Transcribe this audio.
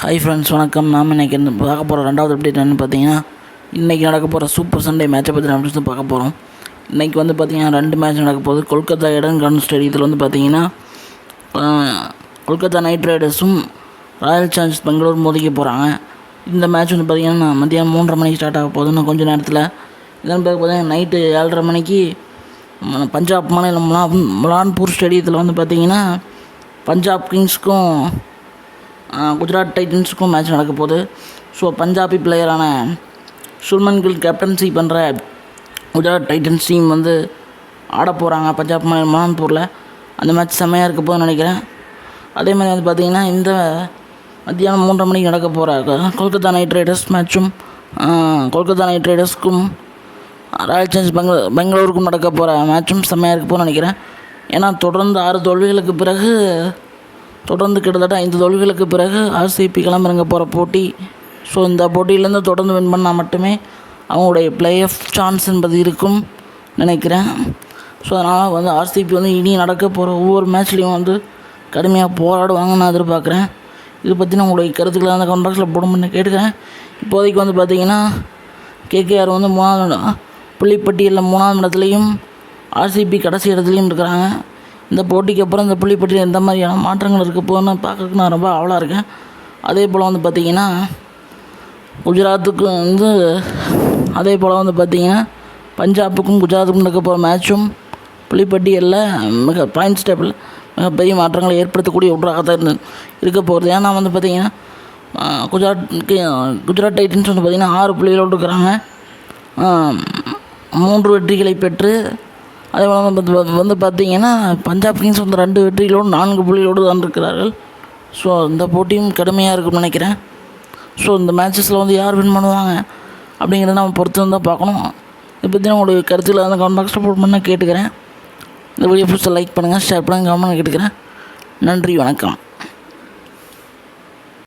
Hi friends வணக்கம். நாம் இன்றைக்கி என்ன பார்க்க போகிற ரெண்டாவது அப்டேட் என்னென்னு பார்த்தீங்கன்னா இன்றைக்கி நடக்க போகிற சூப்பர் சண்டே மேட்சை பற்றி நம்ம தான் பார்க்க போகிறோம் இன்றைக்கி வந்து பார்த்தீங்கன்னா ரெண்டு மேட்ச் நடக்க போகுது. கொல்கத்தா இடம் கன் ஸ்டேடியத்தில் வந்து பார்த்தீங்கன்னா கொல்கத்தா நைட் ரைடர்ஸும் ராயல் சேலஞ்சர்ஸ் பெங்களூர் மோதிக்க போகிறாங்க இந்த மேட்ச் வந்து பார்த்தீங்கன்னா மதியானம் மூன்றரை மணிக்கு ஸ்டார்ட் ஆக போகுதுன்னு கொஞ்சம் நேரத்தில். இதன் பிறகு பார்த்தீங்கன்னா நைட்டு ஏழரை மணிக்கு பஞ்சாப் மாநிலம் முலான்பூர் ஸ்டேடியத்தில் வந்து பார்த்திங்கன்னா பஞ்சாப் கிங்ஸ்க்கும் குஜராத் டைட்டன்ஸுக்கும் மேட்ச் நடக்க போகுது. ஸோ பஞ்சாபி பிளேயரான சுல்மன் கில் கேப்டன்சி பண்ணுற குஜராத் டைட்டன்ஸ் டீம் வந்து ஆட போகிறாங்க பஞ்சாப் மா- அந்த மேட்ச் செம்மையாக இருக்க போதுன்னு நினைக்கிறேன். அதே மாதிரி வந்து பார்த்திங்கன்னா இந்த மத்தியானம் மூன்றரை மணிக்கு நடக்க போகிற கொல்கத்தா நைட் ரைடர்ஸ் மேட்சும் கொல்கத்தா நைட் ரைடர்ஸ்க்கும் ராயல் சேலஞ்சர்ஸ் பெங்களூர் பெங்களூருக்கும் நடக்க போகிற மேட்சும் செம்மையாக இருக்க போகணும்னு நினைக்கிறேன். ஏன்னா தொடர்ந்து ஆறு தோல்விகளுக்கு பிறகு தொடர்ந்து கிட்டத்தட்ட ஐந்து தோல்விகளுக்கு பிறகு ஆர்சிபி கிளம்புறங்க போகிற போட்டி. ஸோ இந்த போட்டியிலேருந்து தொடர்ந்து வின் பண்ணால் மட்டுமே அவங்களுடைய பிளே ஆஃப் சான்ஸ் என்பது இருக்கும் நினைக்கிறேன். ஸோ அதனால் வந்து ஆர்சிபி வந்து இனி நடக்க போகிற ஒவ்வொரு மேட்ச்லேயும் வந்து கடுமையாக போராடுவாங்கன்னு நான் எதிர்பார்க்குறேன். இது பற்றின உங்களுடைய கருத்துக்களை அந்த கமெண்ட் போடும்னு கேட்டுக்கிறேன். இப்போதைக்கு வந்து பார்த்தீங்கன்னா கேகேஆர் வந்து மூணாவது இடம். புள்ளிப்பட்டியலில் மூணாவது இடத்துலையும் ஆர்சிபி கடைசி இடத்துலையும் இருக்கிறாங்க. இந்த போட்டிக்கு அப்புறம் இந்த புள்ளிப்பட்டியில் எந்த மாதிரியான மாற்றங்கள் இருக்க பார்க்கறதுக்கு நான் ரொம்ப ஆவலாக இருக்கேன். அதே போல் வந்து பார்த்திங்கன்னா குஜராத்துக்கு வந்து அதே போல் வந்து பார்த்திங்கன்னா பஞ்சாபுக்கும் குஜராத்துக்கும் நடக்க போகிற மேட்சும் புள்ளிப்பட்டியலில் மிக பாயிண்ட்ஸ் டேபிள் மிகப்பெரிய மாற்றங்களை ஏற்படுத்தக்கூடிய ஒன்றாக தான் இருந்து இருக்க போகிறது ஏன்னா வந்து பார்த்திங்கன்னா ஆஹ், குஜராத்துக்கு குஜராத் டைட்டன்ஸ் வந்து பார்த்திங்கன்னா ஆறு புள்ளிகளோடு இருக்கிறாங்க மூன்று வெற்றிகளை பெற்று அதே போல் வந்து வந்து பார்த்திங்கன்னா பஞ்சாப் கிங்ஸ் வந்து ரெண்டு வெற்றிகளோடு நான்கு புள்ளிகளோடு தான் இருக்கிறார்கள் ஸோ இந்த போட்டியும் கடுமையாக இருக்கும்னு நினைக்கிறேன். ஸோ இந்த மேட்சஸில் வந்து யார் வின் பண்ணுவாங்க அப்படிங்கிறத நம்ம பொறுத்து வந்து தான் பார்க்கணும். இதை பற்றி உங்களுடைய கருத்துக்களை வந்து கமெண்ட் பாக்ஸில் போட் பண்ண கேட்டுக்கிறேன். இந்த வீடியோ பிடிச்ச லைக் பண்ணுங்கள் ஷேர் பண்ணுங்கள் கமெண்ட் கேட்டுக்கிறேன். நன்றி வணக்கம்.